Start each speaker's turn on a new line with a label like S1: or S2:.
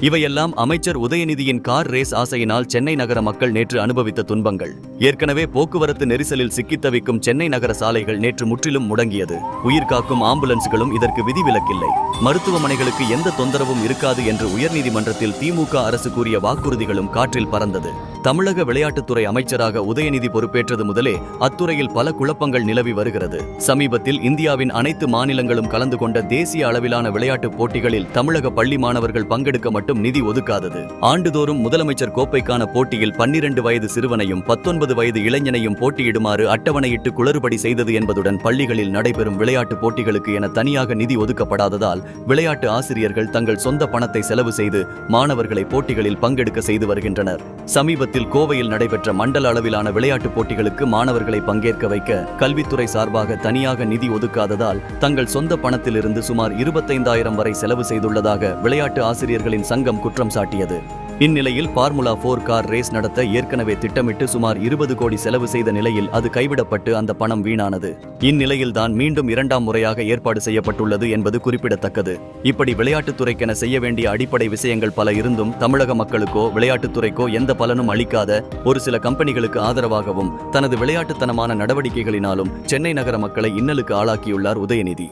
S1: இவையெல்லாம் அமைச்சர் உதயநிதியின் car race ஆசையினால் சென்னை நகர மக்கள் நேற்று அனுபவித்த துன்பங்கள். ஏற்கனவே போக்குவரத்து நெரிசலில் சிக்கித் தவிக்கும் சென்னை நகர சாலைகள் நேற்று முற்றிலும் முடங்கியது. உயிர் காக்கும் ஆம்புலன்ஸ்களும் இதற்கு விதிவிலக்கில்லை மருத்துவமனைகளுக்கு எந்த தொந்தரவும் இருக்காது என்று உயர்நீதிமன்றத்தில் திமுக அரசு கூறிய வாக்குறுதிகளும் காற்றில் பறந்தது. தமிழக விளையாட்டுத்துறை அமைச்சராக உதயநிதி பொறுப்பேற்றது முதலே அத்துறையில் பல குழப்பங்கள் நிலவி வருகிறது. சமீபத்தில் இந்தியாவின் அனைத்து மாநிலங்களும் கலந்து கொண்ட தேசிய அளவிலான விளையாட்டுப் போட்டிகளில் தமிழக பள்ளி மாணவர்கள் பங்கெடுக்க மட்டும் நிதி ஒதுக்காதது. ஆண்டுதோறும் முதலமைச்சர் கோப்பைக்கான போட்டியில் பன்னிரண்டு வயது சிறுவனையும் பத்தொன்பது வயது இளைஞனையும் போட்டியிடுமாறு அட்டவணையிட்டு குளறுபடி செய்தது என்பதுடன் பள்ளிகளில் நடைபெறும் விளையாட்டுப் போட்டிகளுக்கு என தனியாக நிதி ஒதுக்கப்படாததால் விளையாட்டு ஆசிரியர்கள் தங்கள் சொந்த பணத்தை செலவு செய்து மாணவர்களை போட்டிகளில் பங்கெடுக்க செய்து வருகின்றனர். சமீப சமீபத்தில் கோவையில் நடைபெற்ற மண்டல அளவிலான விளையாட்டுப் போட்டிகளுக்கு மாணவர்களை பங்கேற்க வைக்க கல்வித்துறை சார்பாக தனியாக நிதி ஒதுக்காததால் தங்கள் சொந்த பணத்திலிருந்து சுமார் இருபத்தைந்தாயிரம் வரை செலவு செய்துள்ளதாக விளையாட்டு ஆசிரியர்களின் சங்கம் குற்றம் சாட்டியது. இந்நிலையில் பார்முலா போர் கார் ரேஸ் நடத்த ஏற்கனவே திட்டமிட்டு சுமார் இருபது கோடி செலவு செய்த நிலையில் அது கைவிடப்பட்டு அந்த பணம் வீணானது. இந்நிலையில்தான் மீண்டும் இரண்டாம் முறையாக ஏற்பாடு செய்யப்பட்டுள்ளது என்பது குறிப்பிடத்தக்கது. இப்படி விளையாட்டுத்துறைக்கென செய்ய வேண்டிய அடிப்படை விஷயங்கள் பல இருந்தும் தமிழக மக்களுக்கோ விளையாட்டுத்துறைக்கோ எந்த பலனும் அளிக்காத ஒரு சில கம்பெனிகளுக்கு ஆதரவாகவும் தனது விளையாட்டுத்தனமான நடவடிக்கைகளினாலும் சென்னை நகர மக்களை இன்னலுக்கு ஆளாக்கியுள்ளார் உதயநிதி.